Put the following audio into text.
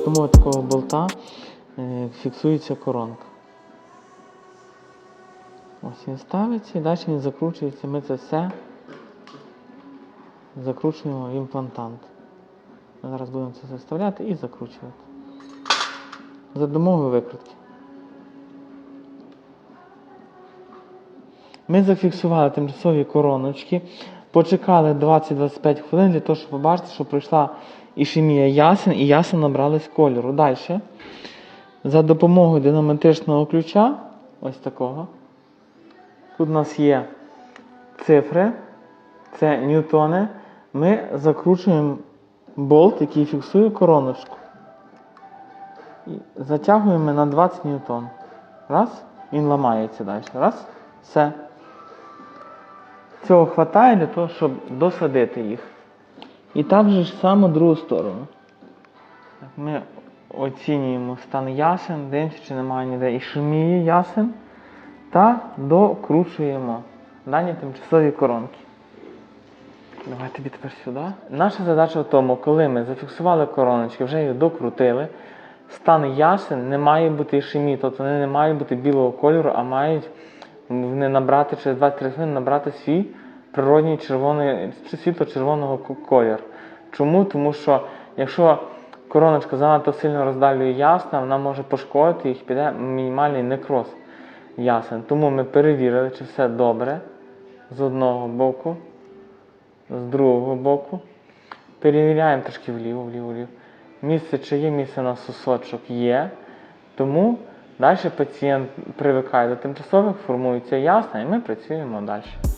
допомогою такого болта е, фіксується коронка. Ось він ставиться і далі він закручується. Ми це все закручуємо в імплантант. Ми зараз будемо це заставляти і закручувати. За допомогою викрутки. Ми зафіксували тимчасові короночки, почекали 20-25 хвилин для того, щоб побачити, що пройшла ішемія ясен і ясен набрались кольору. Далі. За допомогою динаметричного ключа, ось такого. Тут у нас є цифри, це ньютони. Ми закручуємо болт, який фіксує короночку. І затягуємо на 20 ньютон. Раз, він ламається далі. Раз, все. Цього вистачає для того, щоб досадити їх. І так же ж само другу сторону. Ми оцінюємо стан ясен, дивимося, чи немає ніде ішемії ясен. Та докручуємо дані тимчасові коронки. Давай тобі тепер сюди. Наша задача в тому, коли ми зафіксували короночки, вже їх докрутили, стан ясен не має бути ішемії, тобто вони не мають бути білого кольору, а мають вони набрати через 23 хвилини набрати свій природній червоний світло-червоного ко- колір. Чому? Тому що якщо короночка занадто сильно роздалює ясна, вона може пошкодити їх, піде мінімальний некроз ясен. Тому ми перевірили, чи все добре з одного боку, з другого боку. Перевіряємо трошки вліво, вліво, вліво. Місце, чи є місце на сосочок, є. Тому далі пацієнт привикає до тимчасових, формується ясна, і ми працюємо далі.